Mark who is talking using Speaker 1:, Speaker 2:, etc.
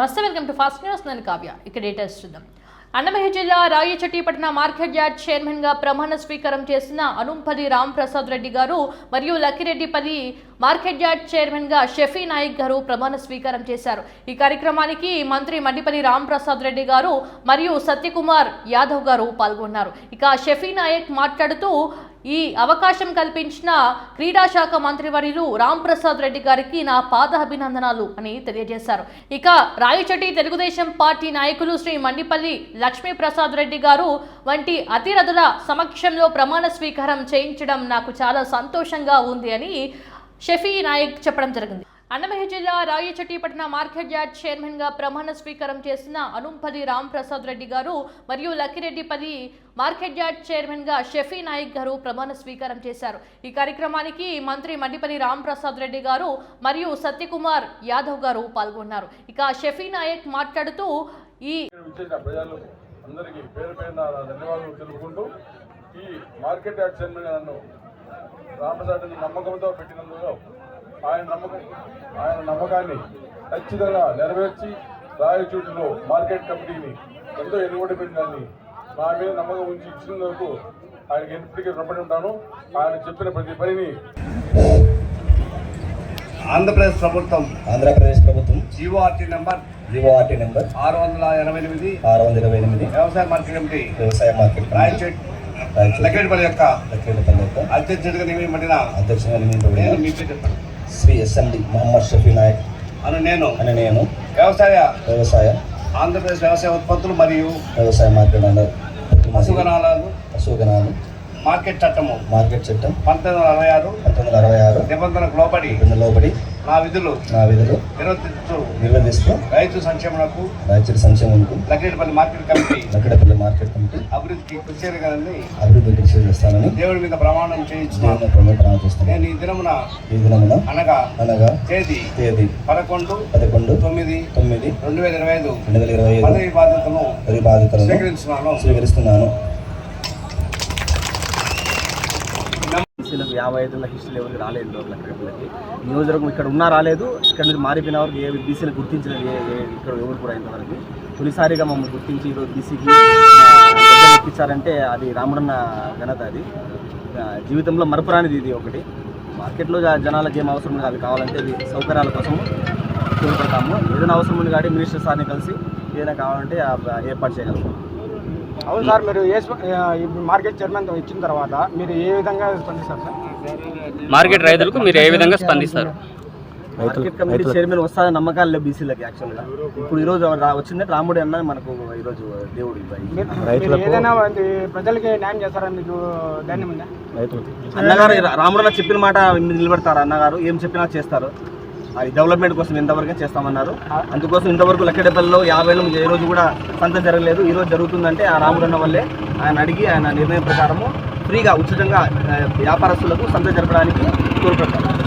Speaker 1: నమస్తే welcome to fast news. నేను కావ్య. ఇక డీటెయిల్స్ చూద్దాం. అన్నమయ్య జిల్లా రాయచట్టిపట్న మార్కెట్ యార్డ్ చైర్మన్గా ప్రమాణ స్వీకారం చేసిన అనుంపల్లి రామ్ ప్రసాద్ రెడ్డి గారు మరియు లక్కిరెడ్డిపల్లి మార్కెట్ యార్డ్ చైర్మన్గా షఫీ నాయక్ గారు ప్రమాణ స్వీకారం చేశారు. ఈ కార్యక్రమానికి మంత్రి మండిపల్లి రామప్రసాద్ రెడ్డి గారు మరియు సత్యకుమార్ యాదవ్ గారు పాల్గొన్నారు. ఇక షఫీ నాయక్ మాట్లాడుతూ ఈ అవకాశం కల్పించిన క్రీడా శాఖ మంత్రివర్యులు రామ్ ప్రసాద్ రెడ్డి గారికి నా పాద అభినందనాలు అని తెలియజేశారు. ఇక రాయచటి తెలుగుదేశం పార్టీ నాయకులు శ్రీ మండిపల్లి లక్ష్మీప్రసాద్ రెడ్డి గారు వంటి అతిరథుల సమక్షంలో ప్రమాణ స్వీకారం చేయించడం నాకు చాలా సంతోషంగా ఉంది అని షఫీ నాయక్ చెప్పడం జరిగింది. అన్నమయ్య జిల్లా రాయచట్టిపట్న మార్కెట్ యార్డ్ చైర్మన్గా ప్రమాణ స్వీకారం చేసిన అనుంపల్లి రాంప్రసాద్ రెడ్డి గారు మరియు లక్కిరెడ్డిపల్లి మార్కెట్ యార్డ్ చైర్మన్గా షఫీ నాయక్ గారు ప్రమాణ స్వీకారం చేశారు. ఈ కార్యక్రమానికి మంత్రి మండిపల్లి రామ్ప్రసాద్ రెడ్డి గారు మరియు సత్యకుమార్ యాదవ్ గారు పాల్గొన్నారు. ఇక షఫీ నాయక్ మాట్లాడుతూ ఈ
Speaker 2: ఈ మార్కెట్ యార్డ్ చైర్మన్ నన్ను రామదాటిని నమ్మకంతో పెట్టినందుకు ఆయన నమ్మకం ఆయన నమ్మకాన్ని ఖచ్చితంగా నెరవేర్చి రాయచూటిలో మార్కెట్ కమిటీని ఎంతో ఎన్నుబడి పెట్టినని నా మీద నమ్మకం ఉంచి ఇచ్చినందుకు ఆయనకి ఎప్పటికీ రుణపడి ఉంటాను. ఆయన చెప్పిన ప్రతి పనిని
Speaker 3: ఆంధ్రప్రదేశ్ ప్రభుత్వం
Speaker 4: ఆంధ్రప్రదేశ్ ప్రభుత్వం
Speaker 3: జీఓఆర్టీ నంబర్
Speaker 4: జీఓఆర్టీ నెంబర్
Speaker 3: ఆరు వందల ఎనభై ఎనిమిది
Speaker 4: ఆరు వందల ఇరవై ఎనిమిది
Speaker 3: వ్యవసాయ మార్కెట్ కమిటీ
Speaker 4: వ్యవసాయ మార్కెట్
Speaker 3: రాయచోటి లక్కేటిపల్లి యొక్క
Speaker 4: లక్ష్మీపల్లి యొక్క
Speaker 3: అధ్యక్షుడిగా నియమింపబడిన
Speaker 4: అధ్యక్షుగా
Speaker 3: నేను
Speaker 4: నియమింపబడిన
Speaker 3: మీ పేరు చెప్పండి
Speaker 4: శ్రీ ఎస్ఎండి మొహమ్మద్ షఫీ నాయక్.
Speaker 3: అను నేను.
Speaker 4: అని నేను.
Speaker 3: వ్యవసాయ.
Speaker 4: వ్యవసాయ.
Speaker 3: ఆంధ్రప్రదేశ్ వ్యవసాయ ఉత్పత్తులు మరియు
Speaker 4: వ్యవసాయ మార్కెట్ అండర్
Speaker 3: పశుగణాలను
Speaker 4: పశుగణాలు.
Speaker 3: మార్కెట్ చట్టము.
Speaker 4: మార్కెట్ చట్టం.
Speaker 3: పంతొమ్మిది వందల అరవై ఆరు.
Speaker 4: పంతొమ్మిది వందల అరవై ఆరు.
Speaker 3: నిబంధనలకు లోబడి.
Speaker 4: నిబంధనల లోబడి.
Speaker 3: నా విధులు
Speaker 4: నా విధులు
Speaker 3: నిర్వర్తిస్తూ రైతు సంక్షేమకు
Speaker 4: రాయచూరి సంక్షేమంకు
Speaker 3: market committee
Speaker 4: Lakkadapalli market committee
Speaker 3: అభివృద్ధికి కృషి చేయగలని
Speaker 4: అభివృద్ధి కృషి చేస్తానని
Speaker 3: దేవుడి మీద ప్రమాణం
Speaker 4: చేస్తాను.
Speaker 3: నేను ఈ దినమున
Speaker 4: ఈ దినమున
Speaker 3: అనగా
Speaker 4: అనగా
Speaker 3: తేదీ
Speaker 4: తేదీ
Speaker 3: పదకొండు
Speaker 4: పదకొండు
Speaker 3: తొమ్మిది
Speaker 4: తొమ్మిది
Speaker 3: రెండు వేల ఇరవై ఐదు
Speaker 4: రెండు వేల ఇరవై ఐదు
Speaker 3: పదవి బాధ్యతను
Speaker 4: స్వీకరిస్తున్నాను.
Speaker 5: బీసీలకు యాభై ఐదుల హిస్టరీ ఎవరికి రాలేదు లోపల అక్కడికి నియోజకవర్గం ఇక్కడ ఉన్నా రాలేదు ఇక్కడ నుంచి మారిపోయిన వరకు ఏ బీసీలు గుర్తించలేదు ఏ ఇక్కడ ఎవరు కూడా ఇంతవరకు. తొలిసారిగా మమ్మల్ని గుర్తించి ఈరోజు బీసీకి ఇప్పించారంటే అది రాముడన్న ఘనత అది. జీవితంలో మరపురానిది ఇది ఒకటి. మార్కెట్లో జనాలకు ఏం అవసరం ఉంది అవి కావాలంటే అది సౌకర్యాల కోసం కోరుకుంటాము ఏదైనా అవసరం ఉంది కాబట్టి మినిస్టర్ సార్ని కలిసి ఏదైనా కావాలంటే ఆ- ఏర్పాటు చేయగలుగుతాం.
Speaker 6: అవును సార్ మీరు ఏ మార్కెట్ చైర్మన్ ఇచ్చిన తర్వాత మీరు ఏ విధంగా స్పందిస్తారు సార్?
Speaker 7: మార్కెట్ రైతులకు మీరు ఏ విధంగా స్పందిస్తారు?
Speaker 5: మార్కెట్ కమిటీ చైర్మన్ వస్తారని నమ్మకాలు లేవు బీసీలకి యాక్చువల్గా ఇప్పుడు ఈరోజు వచ్చిందంటే రాముడు అన్న మనకు ఈరోజు దేవుడు
Speaker 6: ఏదైనా ప్రజలకి న్యాయం చేస్తారని మీకు ధైర్యం ఉందా?
Speaker 5: అన్నగారు రాముడు చెప్పిన మాట నిలబెడతారు? అన్నగారు ఏం చెప్పినా చేస్తారు. డెవలప్మెంట్ కోసం ఇంతవరకే చేస్తామన్నారు. అందుకోసం ఇంతవరకు లెక్కడపల్లిలో యాభై ఏళ్ళు ఏ రోజు కూడా సంత జరగలేదు. ఈ రోజు జరుగుతుందంటే ఆ రాముడన్న వల్లే ఆయన అడిగి ఆయన నిర్ణయం ప్రకారము ఫ్రీగా ఉచితంగా వ్యాపారస్తులకు సంత జరపడానికి కోరుకుంటున్నారు